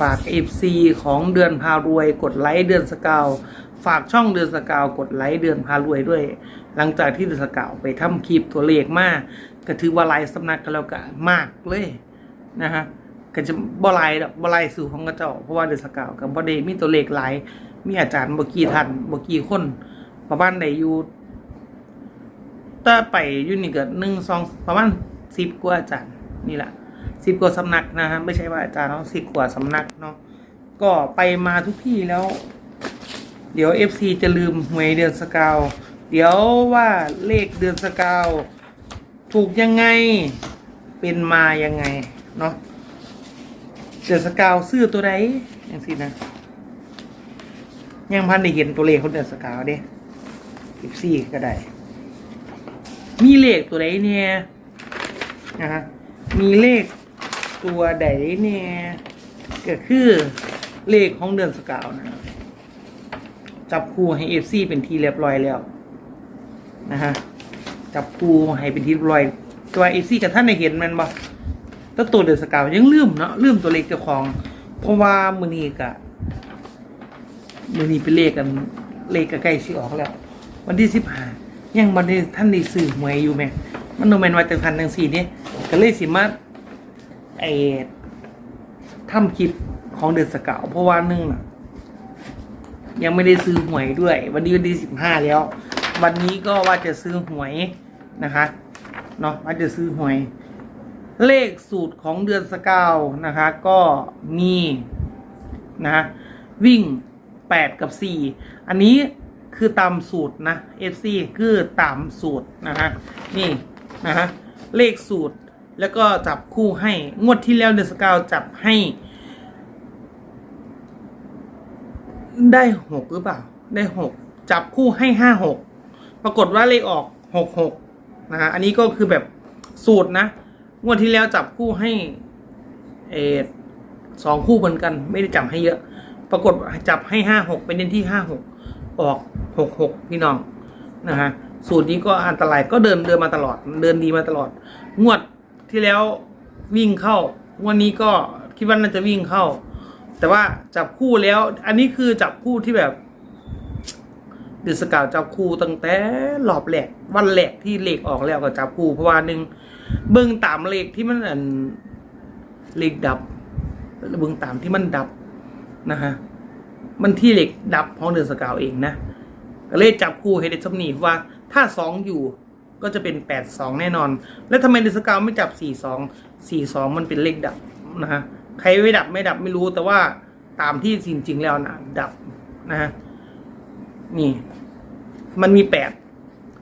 ฝาก FC ของเดือนพารวย กดไลค์เดือนสกาว ฝากช่องเดือนสกาว กดไลค์เดือนพารวยด้วย หลังจากที่เดือนสกาวไปทำคลิปตัวเลขมากก็ถือว่าลายสำนักกันแล้วกันมากเลยนะฮะก็จะบลายบลายสู่ของกระเจ้าเพราะว่าเดือนสกาวกับบ่ได้มีตัวเลขหลายมีอาจารย์บกี่ท่านบกี่คนประมาณได้อยู่ถ้าไปอยูนี่ก็หนึ่งสองประมาณสิบกว่าอาจารย์นี่แหละ สิบกว่าสำนักนะฮะไม่ใช่ว่าอาจารย์เนาะสิบกว่าสำนักเนาะก็ไปมาทุกที่แล้ว เดี๋ยวเอฟซีจะลืมหวยเดือนสกาวเดี๋ยวว่าเลขเดือนสกาวถูกยังไงเป็นมายังไงเนาะเดือนสกาวซื้อตัวใดอย่างสินะยังพันได้เห็นตัวเลขของเดือนสกาวเด้เอฟซีก็ได้ มีเลขตัวใดเนี่ยนะฮะ มีเลขตัวใดเนี่ยก็คือเลขของเดือนสกาวนะจับคู่ให้เอฟซีเป็นทีเรียบร้อยแล้วนะฮะจับคู่ให้เป็นทีเรียบร้อย ตัวเอฟซีกับท่านได้เห็นมันบ่แล้วตัวเดือนสกาวยังลืมเนาะลืมตัวเลขเจ้าของ เพราะว่ามือนี้กะมือนี้เป็นเลขกันเลขใกล้สิออกแล้ว วันที่สิบห้ายังบันนี้ท่านได้ซื้อหวยอยู่ไหมมันโนแมนว่าจังพันจังสี่เนี่ย ก็เลยสิมาไอ้ทำคลิปของเดือนสกาวเพราะว่านึงน่ะ ยังไม่ได้ซื้อหวยด้วย วันนี้วันที่สิบห้าแล้ว วันนี้ก็ว่าจะซื้อหวยนะคะเนาะว่าจะซื้อหวย เลขสูตรของเดือนสกาวนะคะ ก็มีนะวิ่ง8กับ4อันนี้คือตามสูตรนะ FC คือตามสูตรนะฮะนี่นะฮะเลขสูตร แล้วก็จับคู่ให้ งวดที่แล้วเดอนสกาวจับให้ ได้หกหรือเปล่า ได้หกจับคู่ให้ห้าหกปรากฏว่าเลขออกหกหกนะฮะอันนี้ก็คือแบบสูตรนะ งวดที่แล้วจับคู่ให้เออสองคู่เหมือนกัน ไม่ได้จับให้เยอะ ปรากฏจับให้ห้าหกเป็นเน้นที่ห้าหกออกหกหกพี่น้องนะฮะสูตรนี้ก็อันตรายก็เดินเดินมาตลอด เดินดีมาตลอด งวด ที่แล้ววิ่งเข้าวดนี้ก็คิดว่าน่าจะวิ่งเข้า แต่ว่าจับคู่แล้ว อันนี้คือจับคู่ที่แบบเดือดสกาวจับคู่ตั้งแต่รอบแรกวันแรกที่เหลขออกแล้วก็จับคู่เพราะว่าหนึ่งเบิ่งตามเหลขที่มันอันเลขดับเบิ่งตามที่มันดับนะฮะมันที่เหล็กดับของเดือนสกาวเองนะก็เลยจับคู่ให้เดชนีว่าถ้าสองอยู่ ก็จะเป็นแปดสองแน่นอน แล้วทำไมเดือนสกาวไม่จับสี่สองสี่สองมันเป็นเลขดับนะฮะใครไม่ดับไม่ดับไม่รู้แต่ว่าตามที่จริง ๆ แล้วนะดับนะฮะนี่ มันมีแปด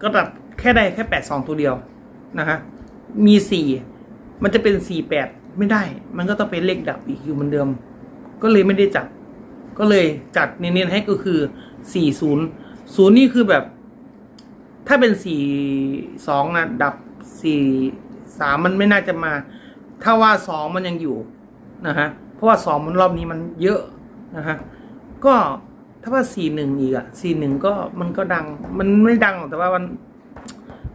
ก็ดับแค่ได้แค่แปดสองตัวเดียวนะฮะมีสี่มันจะเป็นสี่แปดไม่ได้ มันก็ต้องเป็นเลขดับอีกอยู่เหมือนเดิม ก็เลยไม่ได้จับ ก็เลยจัดเน้นๆให้ก็คือ 40 0นี่คือแบบ ถ้าเป็น42นะดับ4 3มันไม่น่าจะมา ถ้าว่า2มันยังอยู่นะฮะเพราะว่า2มันรอบนี้มันเยอะนะฮะก็ถ้าว่า41อีกอะ41ก็มันก็ดัง มันไม่ดังหรอกแต่ว่ามัน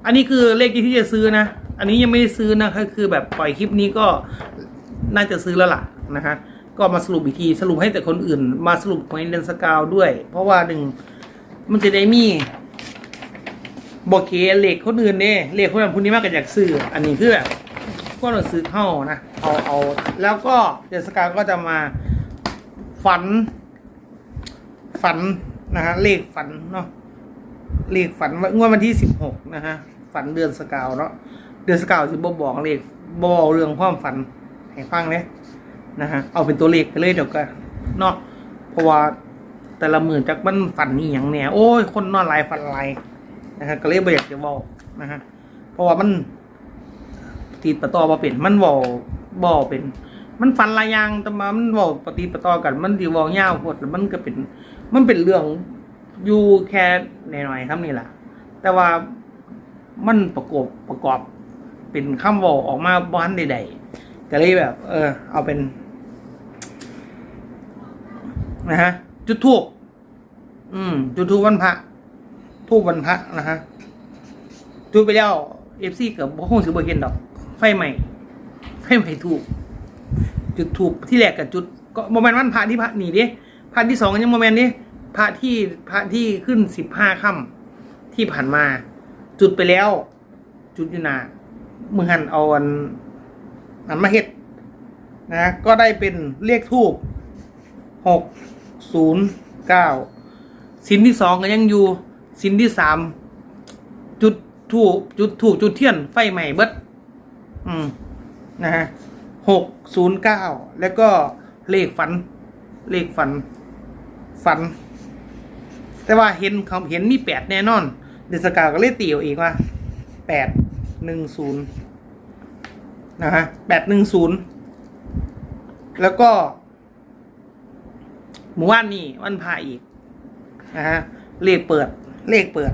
อันนี้คือเลขที่จะซื้อนะ อันนี้ยังไม่ได้ซื้อนะก็คือแบบปล่อยคลิปนี้ก็น่าจะซื้อแล้วล่ะนะฮะก็มาสรุปอีกทีสรุปให้แต่คนอื่น มาสรุปของเดนสกาวด้วย เพราะว่าหนึ่งมันจะได้มี บอกเคเลขคนอื่นเนี่ยเลขคนอื่นคนนี้มากกันอยากซื้ออันนี้คือแบบก็เราซื้อเข้านะเอาเอาแล้วก็เดนสกาวก็จะมาฝัน ฝันนะฮะเลขฝันเนาะเลขฝันว่างวดวันที่สิบหกนะฮะฝันเดือนสกาวเนาะเดือนสกาวสิบบอกเลขบบอกเรื่องความฝันให้ฟังเนี่ยนะฮะเอาเป็นตัวเลขไปเลยเดี๋ยวก็เนาะเพราะว่าแต่ละหมื่นจากมันฝันนี่อย่างแหน่โอ้ยคนนอนหลายฝันหลาย นะฮะก็เลยบ่อยากจะบอกนะฮะเพราะว่ามันตีดประตอบ่เป็นมันบอกบ่เป็น มันฝันหลายอย่างแต่มามันบอกปฏิดประตอกันมันดีบอกยาวโพดแล้วมันก็เป็น มันเป็นเรื่องอยู่แค่หน่อยๆครับนี่แหละแต่ว่ามันประกอบประกอบเป็นคำบอกออกมาบ้านใดๆก็เลยแบบ เออ เอาเป็น นะฮะ จุดทูบอืม จุดทูบวันพระ ทูบวันพระนะฮะจุดไปแล้วเอฟซีกับบ่คงสิบ่เห็นดอก ไฟใหม่ ไฟใหม่ทูบจุดทูบที่แรกกับจุด ก็โมเมนต์วันพระที่พระหนีดิพระที่สองยังโมเมนต์ดิพระที่พระที่ขึ้นสิบห้าค่ำที่ผ่านมา จุดไปแล้ว จุดอยู่นาเมื่อหันเอาอันอันมาเฮ็ดนะก็ได้เป็นเลขทูบหกศูนย์เก้าสินที่สองก็ยังอยู่ สินที่สามจุดถูกจุดถูกจุดเทียนไฟใหม่เบิดอืมนะฮะหกศูนย์เก้าแล้วก็เลขฝัน เลขฝัน ฝัน แต่ว่าเห็นเขาเห็นมีแปดแน่นอน เดอนสกาวก็เลยตีเอาเองว่าแปดหนึ่งศูนย์นะฮะแปดหนึ่งศูนย์แล้วก็หมู่บ้านนี่วันพาอีกนะฮะเลขเปิด เลขเปิด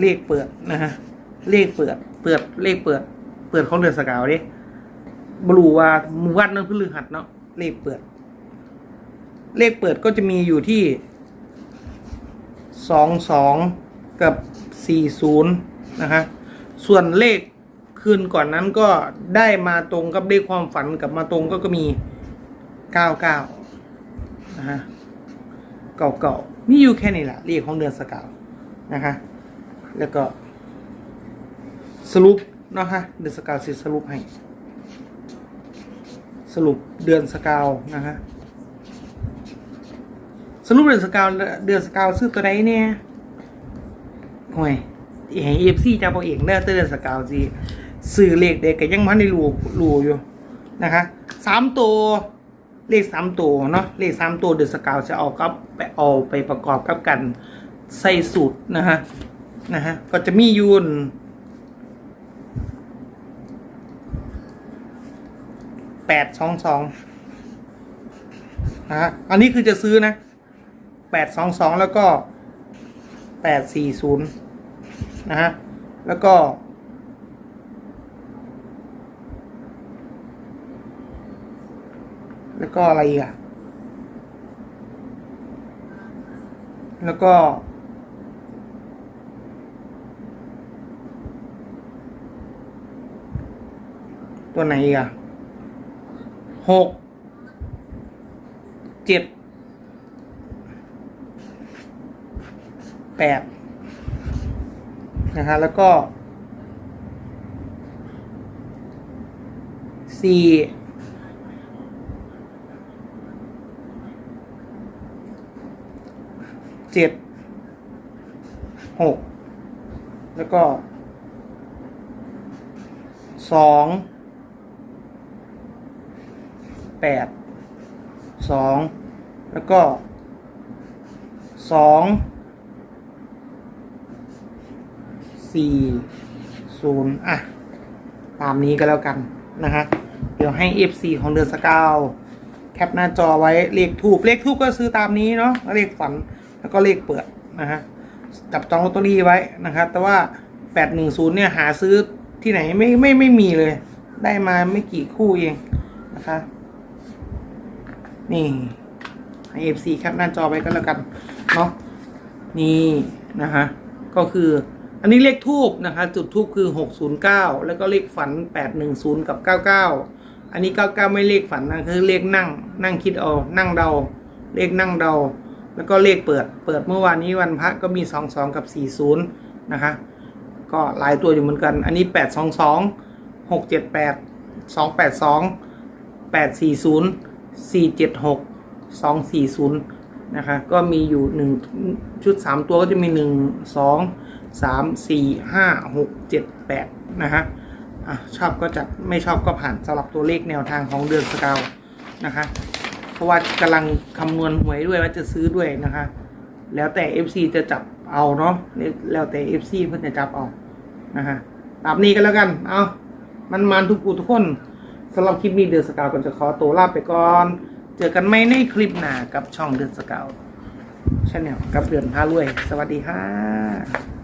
เลขเปิดนะฮะเลขเปิด เปิดเลขเปิด เปิดของเดือนสกาวดิบรูว่าหมู่บ้านนั้นพฤหัสเนาะเลขเปิด เลขเปิดก็จะมีอยู่ที่สองสองกับสี่ศูนย์นะฮะส่วนเลขคืนก่อนนั้นก็ได้มาตรงกับเลขความฝันกับมาตรงก็ก็มีเก้าเก้านะฮะ เก่าๆมีอยู่แค่นี้แหละเลขของเดือนสกาวนะคะ แล้วก็สรุปเนาะฮะเดือนสกาวสิสรุปให้ สรุปเดือนสกาวนะฮะสรุปเดือนสกาวเดือนสกาวซื้อตัวใดเนี่ยห่วยเอฟซีจะบอกเองเด้อเดือนสกาวสิซื้อเลขเด็กก็ยังมันได้รู้รู้อยู่นะคะสามตัว เลขสามตัวเนาะเลขสามตัวเดือนสกาวจะเอากับไปเอาไปประกอบกับกันใส่สูตรนะฮะนะฮะก็จะมียูนแปดสองสองนะฮะอันนี้คือจะซื้อนะแปดสองสองแล้วก็แปดสี่ศูนย์นะฮะแล้วก็ แล้วก็อะไรอีกอะแล้วก็ ตัวไหนอีกอะหกเจ็ดแปดนะฮะแล้วก็สี่ เจ็ดหกแล้วก็สองแปดสองแล้วก็สองสี่ศูนย์อะ ตามนี้ก็แล้วกันนะฮะ เดี๋ยวให้ FC ของเดือนสกาว แคปหน้าจอไว้เลขทูบเลขทูบก็ซื้อตามนี้เนาะเลขฝัน แล้วก็เลขเปิดนะฮะจับจองลอตเตอรี่ไว้นะครับ แต่ว่า 810 เนี่ยหาซื้อที่ไหนไม่ไม่ไม่มีเลย ได้มาไม่กี่คู่เองนะคะ นี่ให้ FC แคปหน้าจอไว้ก็แล้วกันเนาะนี่นะฮะก็คืออันนี้เลขทูบนะคะ จุดทูบคือ 609 แล้วก็เลขฝัน 810 กับ 99 อันนี้ 99 ไม่เลขฝันนะคือเลขนั่ง นั่งคิดเอา นั่งเดา เลขนั่งเดา แล้วก็เลขเปิดเปิดเมื่อวานนี้วันพระก็มี 22 กับ 40 นะคะ ก็หลายตัวอยู่เหมือนกัน อันนี้ 822 678 282 840 476 240 นะคะ ก็มีอยู่ 1 ชุด 3 ตัวก็จะมี 1 2 3 4 5 6 7 8 นะฮะอะชอบก็จัดไม่ชอบก็ผ่านสำหรับตัวเลขแนวทางของเดือนสกาวนะคะ เพราะว่ากำลังคำนวณหวยด้วยว่าจะซื้อด้วยนะคะ แล้วแต่ FC จะจับเอาเนาะแล้วแต่ FC เพื่อนจะจับเอานะฮะตามนี้ก็แล้วกัน เอามันมันทุกผู้ทุกคนสำหรับคลิปนี้เดือนสกาวก็จะขอตัวลาไปก่อน เจอกันไม่ในคลิปหน้ากับช่องเดือนสกาวชาแนลกับเดือนพารวย สวัสดีค่ะ